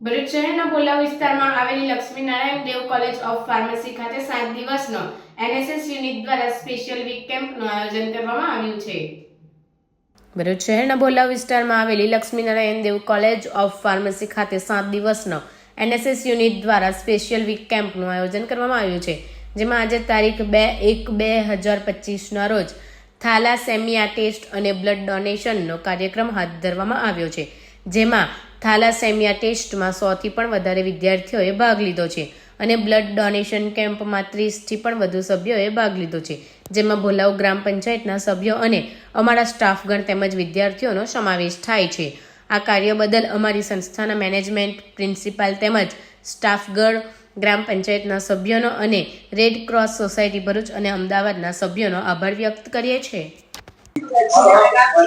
ભરૂચ શહેરના બોલા વિસ્તારમાં આવેલી Lakshminarayan Dev college of pharmacy ખાતે સાત દિવસનો એનએસએસ યુનિટ દ્વારા સ્પેશિયલ વીક કેમ્પનું આયોજન કરવામાં આવ્યું છે. ભરૂચ શહેરના બોલા વિસ્તારમાં આવેલી Lakshminarayan Dev college of pharmacy ખાતે સાત દિવસનો એનએસએસ યુનિટ દ્વારા સ્પેશિયલ વીક કેમ્પનું આયોજન કરવામાં આવ્યું છે, જેમાં આજે તારીખ બે એક બે હજાર પચીસના રોજ થાલાસેમિયા ટેસ્ટ અને બ્લડ ડોનેશનનો કાર્યક્રમ હાથ ધરવામાં આવ્યો છે, જેમાં થાલાસેમિયા ટેસ્ટમાં સોથી પણ વધારે વિદ્યાર્થીઓએ ભાગ લીધો છે અને બ્લડ ડોનેશન કેમ્પમાં ત્રીસથી પણ વધુ સભ્યોએ ભાગ લીધો છે, જેમાં ભોલાવ ગ્રામ પંચાયતના સભ્યો અને અમારા સ્ટાફગણ તેમજ વિદ્યાર્થીઓનો સમાવેશ થાય છે. આ કાર્ય બદલ અમારી સંસ્થાના મેનેજમેન્ટ પ્રિન્સિપાલ તેમજ સ્ટાફગણ ગ્રામ પંચાયતના સભ્યોનો અને રેડ ક્રોસ સોસાયટી ભરૂચ અને અમદાવાદના સભ્યોનો આભાર વ્યક્ત કરીએ છીએ.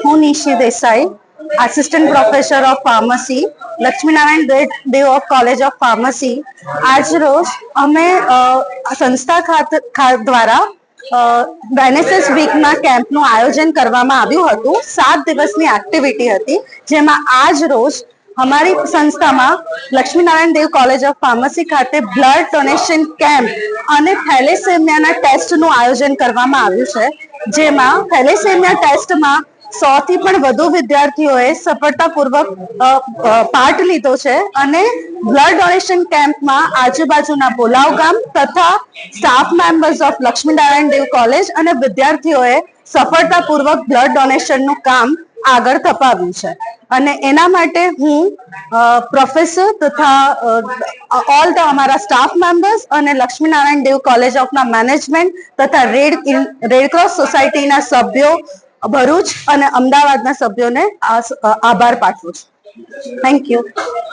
હું Nishi Desai assistant professor of pharmacy Lakshminarayan Dev- of college of pharmacy આજ રોજ અમે સંસ્થા ખાત દ્વારા એનએસએસ વીકના કેમ્પનું આયોજન કરવામાં આવ્યું હતું. સાત દિવસની એક્ટિવિટી હતી, જેમાં આજ રોજ અમારી સંસ્થામાં Laxminarayan Dev college of pharmacy ખાતે બ્લડ ડોનેશન કેમ્પ અને થેલેસેમિયાના ટેસ્ટનું આયોજન કરવામાં આવ્યું છે. જેમાં થેલેસેમિયા ટેસ્ટમાં સો થી પણ વધુ વિદ્યાર્થીઓએ સફળતાપૂર્વક પાર્ટ લીધો છે અને બ્લડ ડોનેશન કેમ્પમાં આજુબાજુના બોલાવ ગામ તથા staff members of Laxminarayan Dev college અને વિદ્યાર્થીઓએ સફળતાપૂર્વક બ્લડ ડોનેશનનું કામ આગળ ધપાવ્યું છે. અને એના માટે હું પ્રોફેસર તથા ઓલ ધ અમારા સ્ટાફ મેમ્બર્સ અને લક્ષ્મીનારાયણ દેવ કોલેજ ઓફના મેનેજમેન્ટ તથા રેડ રેડક્રોસ સોસાયટીના સભ્યો ભરૂચ અને અમદાવાદના સભ્યોને આભાર પાઠવું છું. Thank you